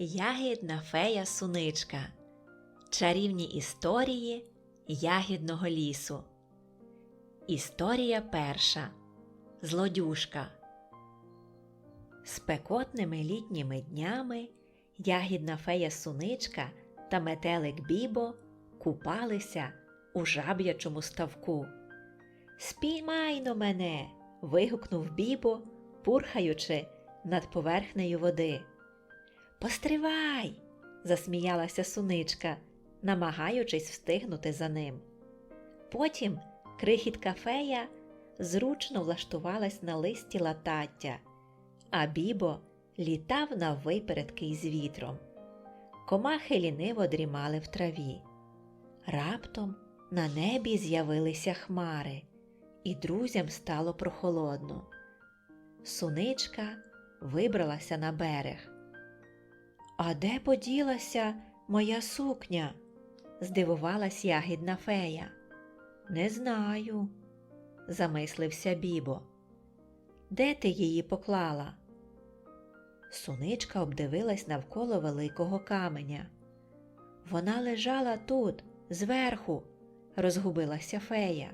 Ягідна фея суничка. Чарівні історії ягідного лісу. Історія перша. Злодюшка. Спекотними літніми днями ягідна фея суничка та метелик Бібо купалися у жаб'ячому ставку. Спіймайно мене. вигукнув Бібо, пурхаючи над поверхнею води. Постривай. засміялася суничка, намагаючись встигнути за ним. Потім крихітка фея зручно влаштувалась на листі латаття, а бібо літав на випередки із вітром. Комахи ліниво дрімали в траві. Раптом на небі з'явилися хмари, і друзям стало прохолодно. Суничка вибралася на берег. А де поділася моя сукня? здивувалась ягідна фея. Не знаю, замислився Бібо. Де ти її поклала? Суничка обдивилась навколо великого каменя. Вона лежала тут, зверху, розгубилася фея.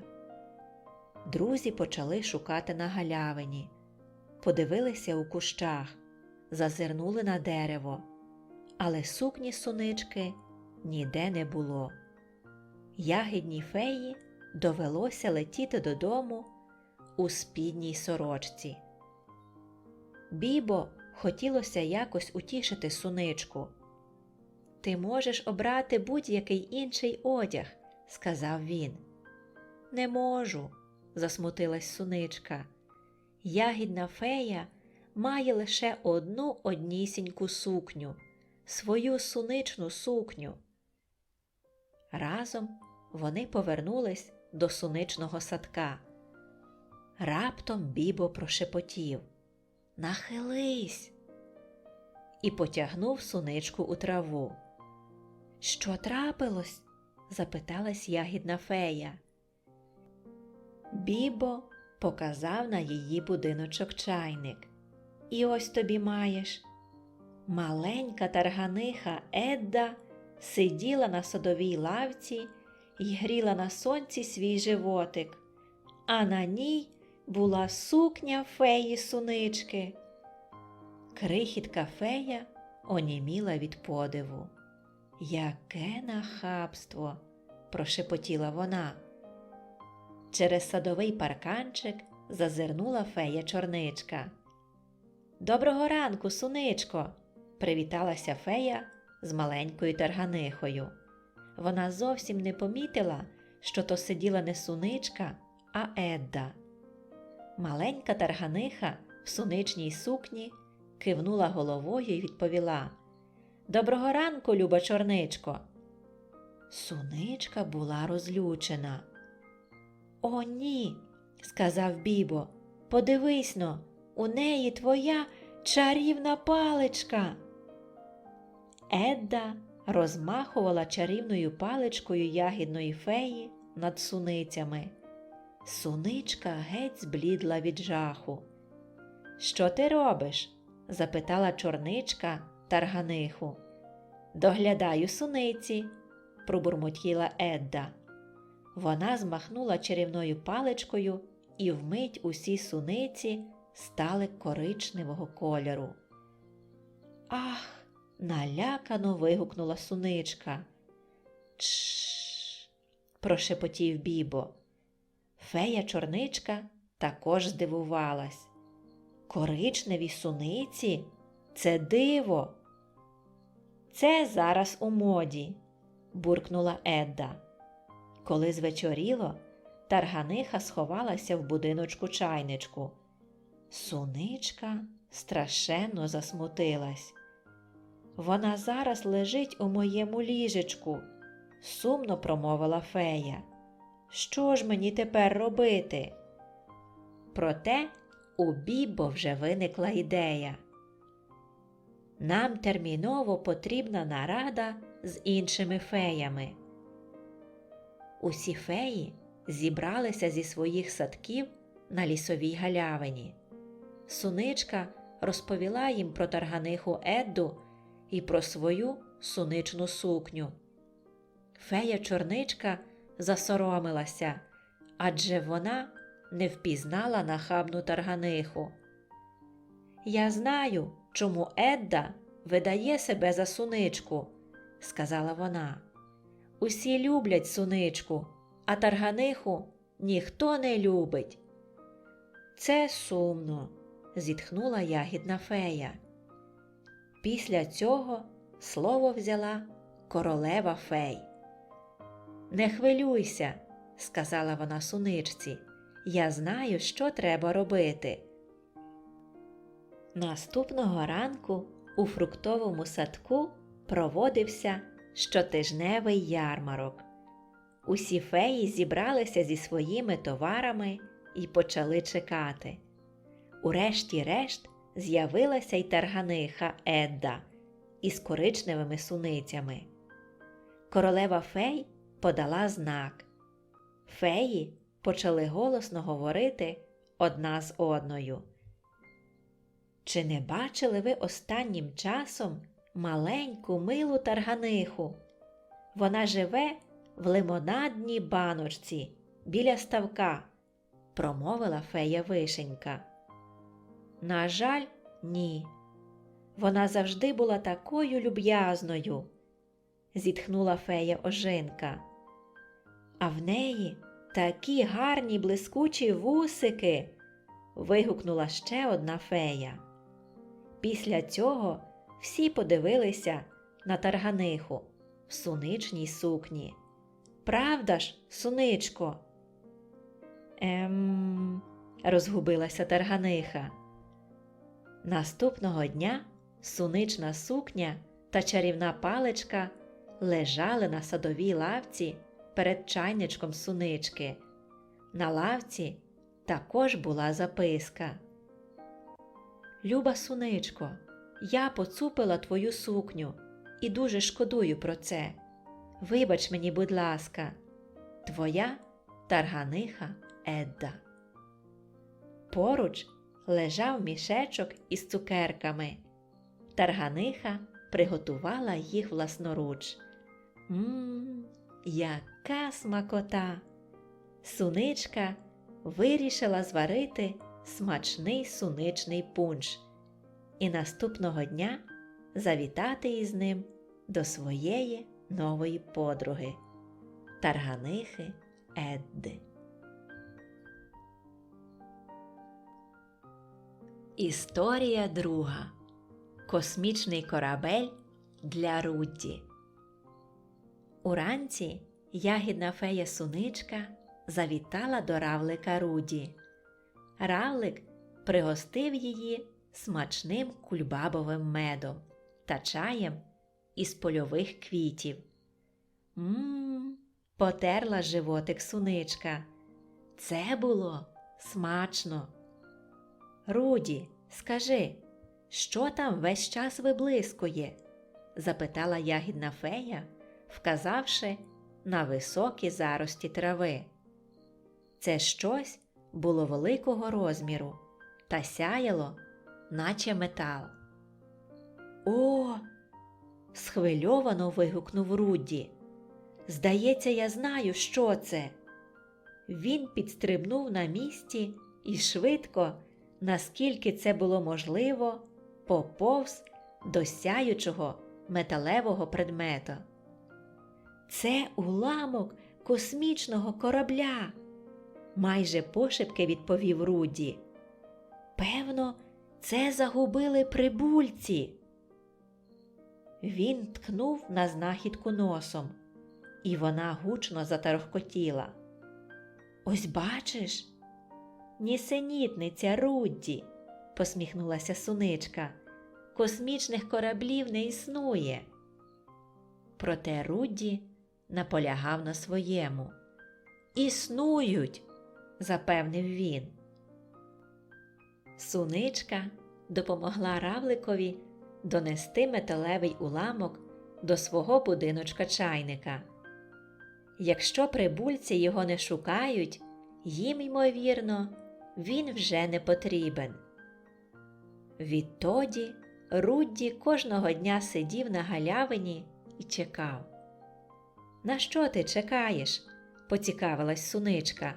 Друзі почали шукати на галявині, подивилися у кущах, зазирнули на дерево, але сукні сунички ніде не було. Ягідній феї довелося летіти додому у спідній сорочці. Бібо хотілося якось утішити суничку. Ти можеш обрати будь-який інший одяг, сказав він. Не можу, засмутилась суничка. Ягідна фея має лише одну однісіньку сукню, свою суничну сукню. Разом вони повернулись до суничного садка. Раптом Бібо прошепотів Нахились і потягнув суничку у траву. Що трапилось? запиталась ягідна фея. Бібо показав на її будиночок чайник. І ось тобі маєш. Маленька тарганиха Едда сиділа на садовій лавці і гріла на сонці свій животик, а на ній була сукня феї сунички. Крихітка фея оніміла від подиву. Яке нахабство! прошепотіла вона. Через садовий парканчик зазирнула фея чорничка. Доброго ранку, суничко! Привіталася фея з маленькою тарганихою. Вона зовсім не помітила, що то сиділа не суничка, а Едда. Маленька тарганиха в суничній сукні кивнула головою і відповіла Доброго ранку, люба чорничко. Суничка була розлючена. О, ні, сказав Бібо. Подивись но, у неї твоя чарівна паличка. Едда розмахувала чарівною паличкою ягідної феї над суницями. Суничка геть зблідла від жаху. Що ти робиш? запитала чорничка тарганиху. Доглядаю суниці, пробурмотіла Едда. Вона змахнула чарівною паличкою, і вмить усі суниці стали коричневого кольору. Ах! Налякано вигукнула суничка. Чш. прошепотів Бібо. Фея чорничка також здивувалась. Коричневі суниці це диво. Це зараз у моді, буркнула Едда. Коли звечоріло, тарганиха сховалася в будиночку чайничку. Суничка страшенно засмутилась. Вона зараз лежить у моєму ліжечку, сумно промовила фея. Що ж мені тепер робити? Проте у Бібо вже виникла ідея. Нам терміново потрібна нарада з іншими феями. Усі феї зібралися зі своїх садків на лісовій галявині. Суничка розповіла їм про тарганиху Едду і про свою суничну сукню. Фея чорничка засоромилася, адже вона не впізнала нахабну тарганиху. Я знаю, чому Едда видає себе за суничку, сказала вона. Усі люблять суничку, а тарганиху ніхто не любить. Це сумно, зітхнула ягідна фея. Після цього слово взяла королева фей. Не хвилюйся, сказала вона суничці. Я знаю, що треба робити. Наступного ранку у фруктовому садку проводився щотижневий ярмарок. Усі феї зібралися зі своїми товарами і почали чекати. Урешті-решт з'явилася й тарганиха Едда із коричневими суницями. Королева фей подала знак. Феї почали голосно говорити одна з одною. Чи не бачили ви останнім часом маленьку милу тарганиху? Вона живе в лимонадній баночці біля ставка, промовила фея вишенька. На жаль, ні. Вона завжди була такою люб'язною, зітхнула фея ожинка. А в неї такі гарні блискучі вусики. вигукнула ще одна фея. Після цього всі подивилися на тарганиху в суничній сукні. Правда ж, суничко? Ем, розгубилася тарганиха. Наступного дня сунична сукня та чарівна паличка лежали на садовій лавці перед чайничком сунички. На лавці також була записка. Люба суничко, я поцупила твою сукню і дуже шкодую про це. Вибач мені, будь ласка, твоя тарганиха Едда. Поруч лежав мішечок із цукерками. Тарганиха приготувала їх власноруч. Мм, яка смакота! Суничка вирішила зварити смачний суничний пунш і наступного дня завітати із ним до своєї нової подруги Тарганихи Едди. Історія друга. Космічний корабель для Рудді. Уранці ягідна фея суничка завітала до равлика Руді. Равлик пригостив її смачним кульбабовим медом та чаєм із польових квітів. Мм, потерла животик суничка. Це було смачно. Руді, скажи, що там весь час виблискує? запитала ягідна фея, вказавши на високі зарості трави. Це щось було великого розміру та сяяло, наче метал. О! схвильовано вигукнув Рудді. Здається, я знаю, що це. Він підстрибнув на місці і швидко, наскільки це було можливо, поповз до сяючого металевого предмета. Це уламок космічного корабля, майже пошепки відповів Руді. Певно, це загубили прибульці. Він ткнув на знахідку носом, і вона гучно затарохкотіла. Ось бачиш, нісенітниця Рудді, посміхнулася суничка. Космічних кораблів не існує. Проте Рудді наполягав на своєму. Існують, запевнив він. Суничка допомогла равликові донести металевий уламок до свого будиночка чайника. Якщо прибульці його не шукають, їм, ймовірно, він вже не потрібен. Відтоді Рудді кожного дня сидів на галявині і чекав. На що ти чекаєш? поцікавилась суничка.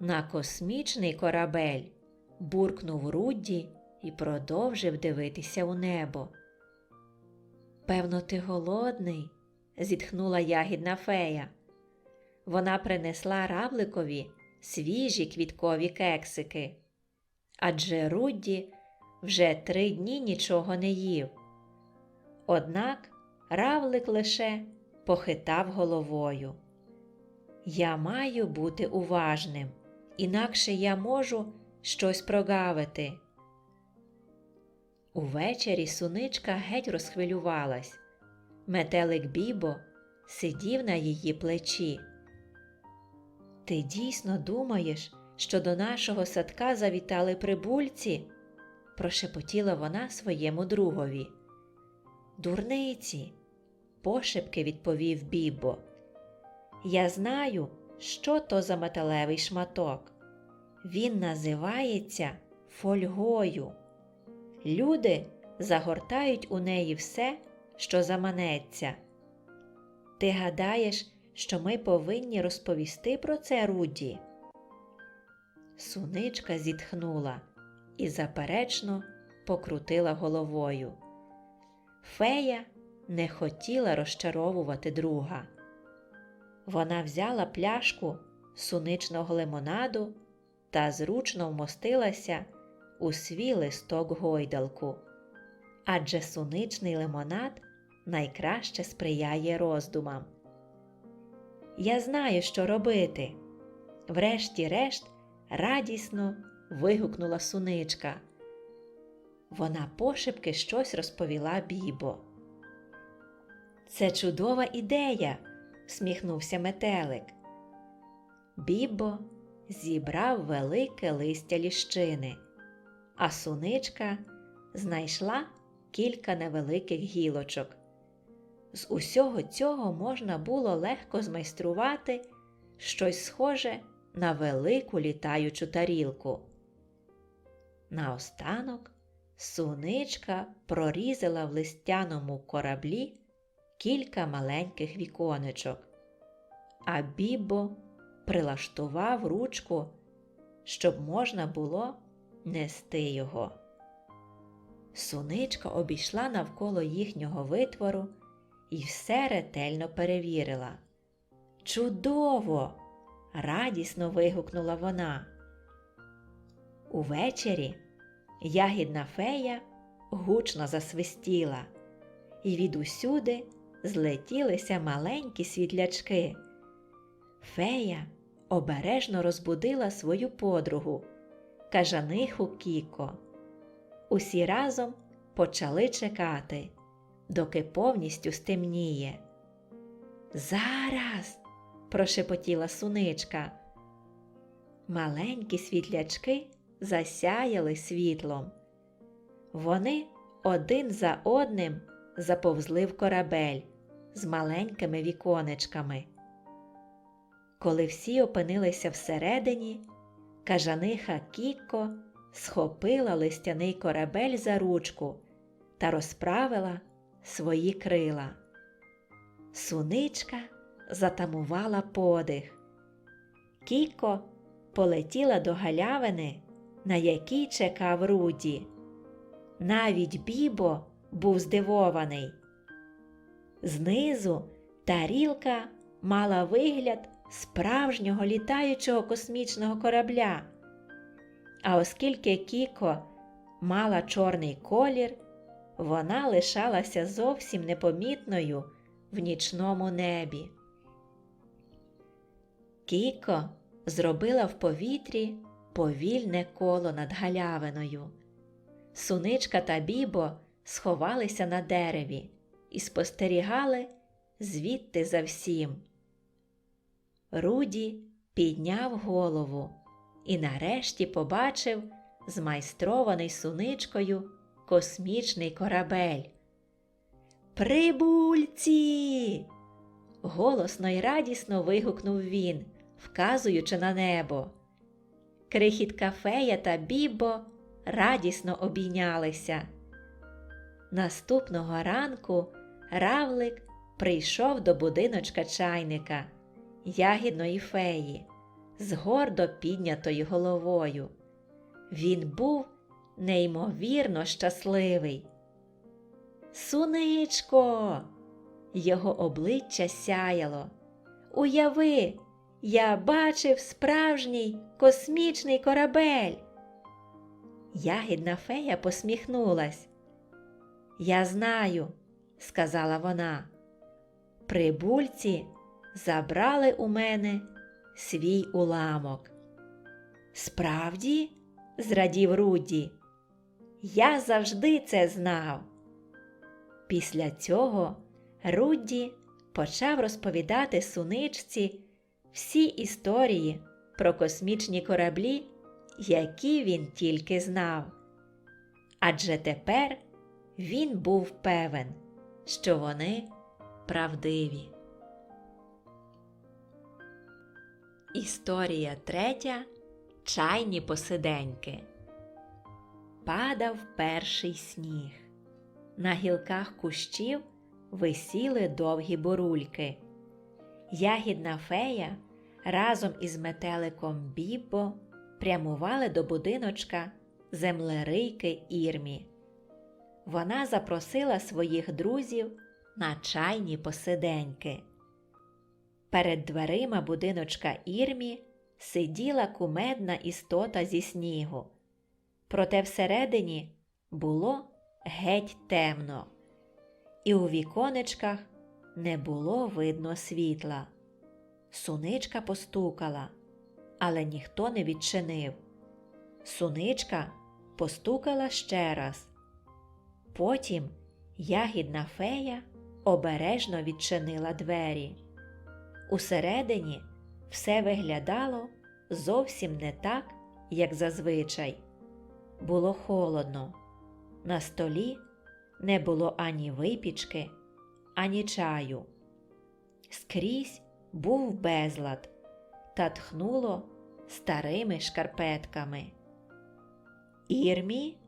На космічний корабель буркнув Рудді і продовжив дивитися у небо. Певно, ти голодний, зітхнула ягідна фея. Вона принесла равликові свіжі квіткові кексики. Адже Рудді вже три дні нічого не їв. Однак равлик лише похитав головою. Я маю бути уважним, інакше я можу щось прогавити. Увечері суничка геть розхвилювалась. Метелик Бібо сидів на її плечі. Ти дійсно думаєш, що до нашого садка завітали прибульці? прошепотіла вона своєму другові. Дурниці, пошепки відповів Бібо. Я знаю, що то за металевий шматок. Він називається фольгою. Люди загортають у неї все, що заманеться. Ти гадаєш, що ми повинні розповісти про це Руді? Суничка зітхнула і заперечно покрутила головою. Фея не хотіла розчаровувати друга. Вона взяла пляшку суничного лимонаду та зручно вмостилася у свій листок гойдалку. Адже суничний лимонад найкраще сприяє роздумам. Я знаю, що робити. Врешті-решт радісно вигукнула суничка. Вона пошепки щось розповіла Бібо. Це чудова ідея, всміхнувся метелик. Бібо зібрав велике листя ліщини, а суничка знайшла кілька невеликих гілочок. З усього цього можна було легко змайструвати щось схоже на велику літаючу тарілку. Наостанок суничка прорізала в листяному кораблі кілька маленьких віконечок, а бібо прилаштував ручку, щоб можна було нести його. Суничка обійшла навколо їхнього витвору і все ретельно перевірила. Чудово! радісно вигукнула вона. Увечері ягідна фея гучно засвистіла, і відусюди злетілися маленькі світлячки. Фея обережно розбудила свою подругу, кажаниху Кіко. Усі разом почали чекати, доки повністю стемніє. Зараз прошепотіла суничка. Маленькі світлячки засяяли світлом. Вони один за одним заповзли в корабель з маленькими віконечками. Коли всі опинилися всередині, кажаниха Кікко схопила листяний корабель за ручку та розправила свої крила. Суничка затамувала подих. Кіко полетіла до галявини, на якій чекав Руді. Навіть Бібо був здивований. Знизу тарілка мала вигляд справжнього літаючого космічного корабля. А оскільки Кіко мала чорний колір, вона лишалася зовсім непомітною в нічному небі. Кіко зробила в повітрі повільне коло над галявиною. Суничка та бібо сховалися на дереві і спостерігали звідти за всім. Руді підняв голову і нарешті побачив змайстрований суничкою космічний корабель. Прибульці! голосно й радісно вигукнув він вказуючи на небо. Крихітка фея та бібо радісно обійнялися. Наступного ранку равлик прийшов до будиночка чайника, ягідної феї, з гордо піднятою головою. Він був неймовірно щасливий. Суничко, його обличчя сяяло. Уяви, я бачив справжній космічний корабель. Ягідна фея посміхнулась. Я знаю, сказала вона. Прибульці забрали у мене свій уламок. Справді, зрадів Руді, я завжди це знав. Після цього Рудді почав розповідати суничці всі історії про космічні кораблі, які він тільки знав. Адже тепер він був певен, що вони правдиві. Історія третя. Чайні посиденьки. Падав перший сніг. На гілках кущів висіли довгі бурульки. Ягідна фея разом із метеликом Бібо прямували до будиночка землерийки Ірмі. Вона запросила своїх друзів на чайні посиденьки. Перед дверима будиночка Ірмі сиділа кумедна істота зі снігу. Проте всередині було геть темно, і у віконечках не було видно світла. Суничка постукала, але ніхто не відчинив. Суничка постукала ще раз. Потім ягідна фея обережно відчинила двері. Усередині все виглядало зовсім не так, як зазвичай. Було холодно. На столі не було ані випічки, ані чаю. Скрізь був безлад та тхнуло старими шкарпетками. Ірмі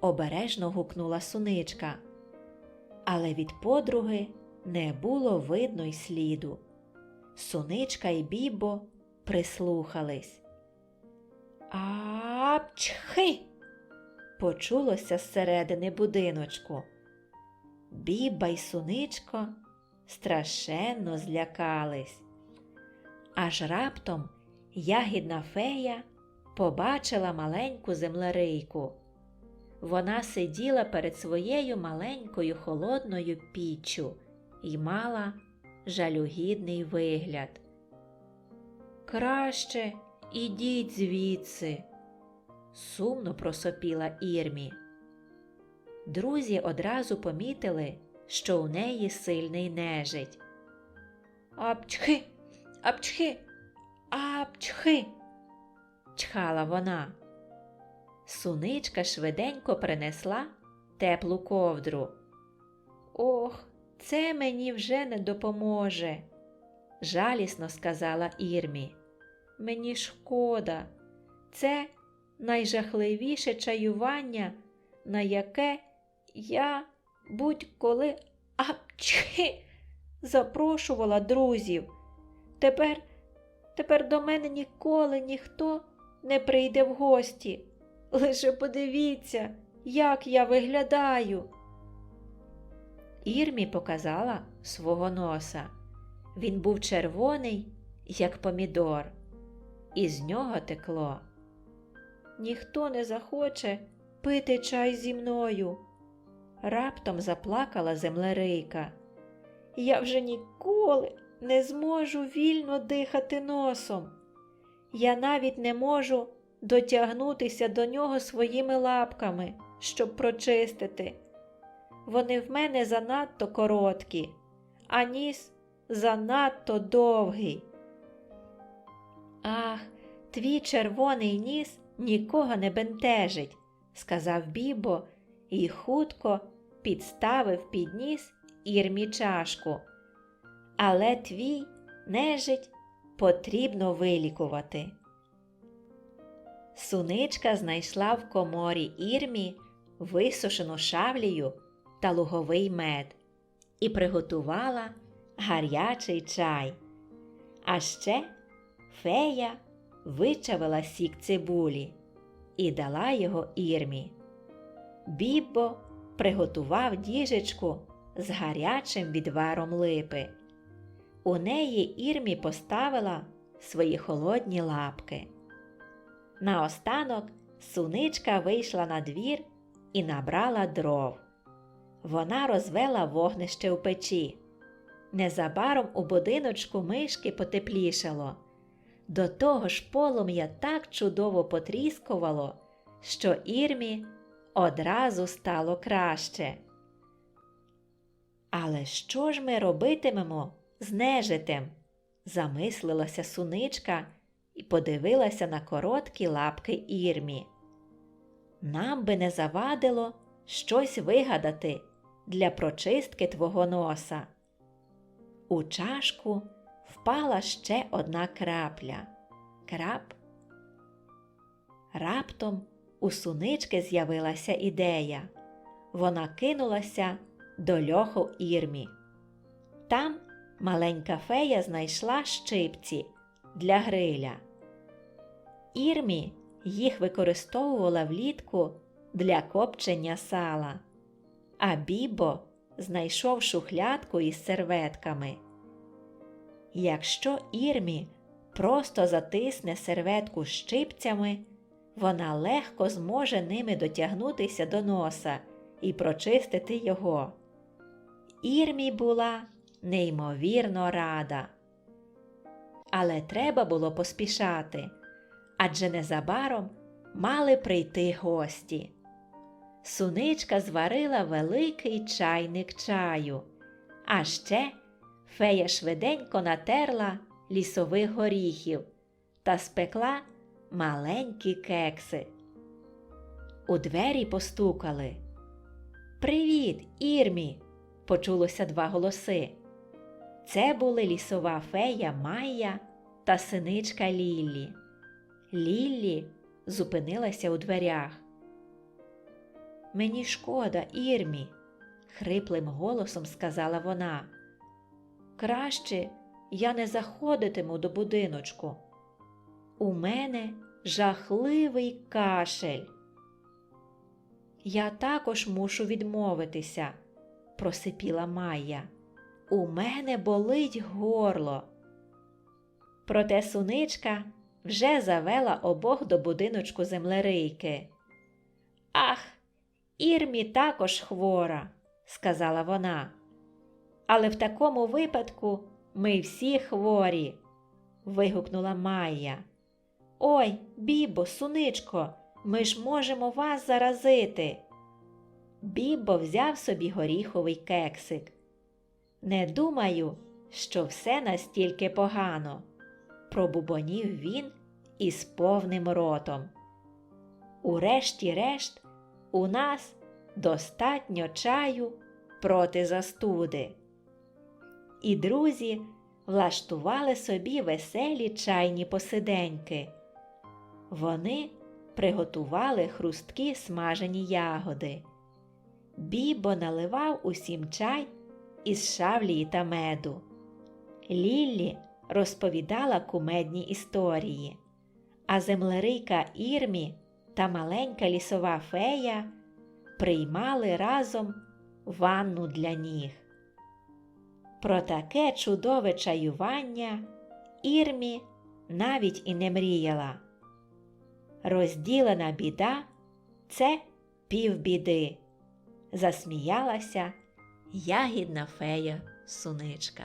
обережно гукнула суничка, але від подруги не було видно й сліду. Суничка і бібо прислухались. Апчхи! Почулося зсередини будиночку. Біба й суничко страшенно злякались. Аж раптом ягідна фея побачила маленьку землерийку. Вона сиділа перед своєю маленькою холодною піччю і мала жалюгідний вигляд. Краще ідіть звідси, сумно просопіла Ірмі. Друзі одразу помітили, що у неї сильний нежить. Апчхи, апчхи, апчхи, чхала вона. Суничка швиденько принесла теплу ковдру. Ох, це мені вже не допоможе, жалісно сказала Ірмі. Мені шкода, це найжахливіше чаювання, на яке я будь-коли апчхи запрошувала друзів. Тепер, тепер до мене ніколи ніхто не прийде в гості. Лише подивіться, як я виглядаю. Ірмі показала свого носа. Він був червоний, як помідор, і з нього текло. Ніхто не захоче пити чай зі мною. Раптом заплакала землерийка. Я вже ніколи не зможу вільно дихати носом. Я навіть не можу дотягнутися до нього своїми лапками, щоб прочистити. Вони в мене занадто короткі, а ніс занадто довгий. Ах, твій червоний ніс нікого не бентежить, сказав Бібо і хутко підставив під ніс ірмі чашку. Але твій нежить потрібно вилікувати. Суничка знайшла в коморі ірмі висушену шавлію та луговий мед і приготувала гарячий чай. А ще фея вичавила сік цибулі і дала його Ірмі. Біббо приготував діжечку з гарячим відваром липи. У неї Ірмі поставила свої холодні лапки. Наостанок суничка вийшла на двір і набрала дров. Вона розвела вогнище у печі. Незабаром у будиночку мишки потеплішало. До того ж полум'я так чудово потріскувало, що Ірмі одразу стало краще. Але що ж ми робитимемо з нежитем? замислилася суничка і подивилася на короткі лапки Ірмі. Нам би не завадило щось вигадати для прочистки твого носа. У чашку впала ще одна крапля. Крап. Раптом у сунички з'явилася ідея. Вона кинулася до льоху Ірмі. Там маленька фея знайшла щипці для гриля. Ірмі їх використовувала влітку для копчення сала, а Бібо знайшов шухлядку із серветками. Якщо Ірмі просто затисне серветку щипцями, вона легко зможе ними дотягнутися до носа і прочистити його. Ірмі була неймовірно рада. Але треба було поспішати, адже незабаром мали прийти гості. Суничка зварила великий чайник чаю, а ще фея швиденько натерла лісових горіхів та спекла маленькі кекси. У двері постукали. Привіт, Ірмі! почулося два голоси. Це були лісова фея Майя та синичка Ліллі. Ліллі зупинилася у дверях. Мені шкода, Ірмі, хриплим голосом сказала вона. Краще я не заходитиму до будиночку. У мене жахливий кашель. Я також мушу відмовитися, просипіла Майя. У мене болить горло. Проте суничка вже завела обох до будиночку землерийки. Ах, Ірмі також хвора, сказала вона. Але в такому випадку ми всі хворі. вигукнула Майя. Ой, бібо, суничко, ми ж можемо вас заразити. Бібо взяв собі горіховий кексик. Не думаю, що все настільки погано, пробубонів він із повним ротом. Урешті-решт, у нас достатньо чаю проти застуди. І друзі влаштували собі веселі чайні посиденьки. Вони приготували хрусткі смажені ягоди. Бібо наливав усім чай із шавлії та меду. Ліллі розповідала кумедні історії, а землерийка Ірмі та маленька лісова фея приймали разом ванну для ніг. Про таке чудове чаювання Ірмі навіть і не мріяла. Розділена біда це півбіди, засміялася ягідна фея суничка.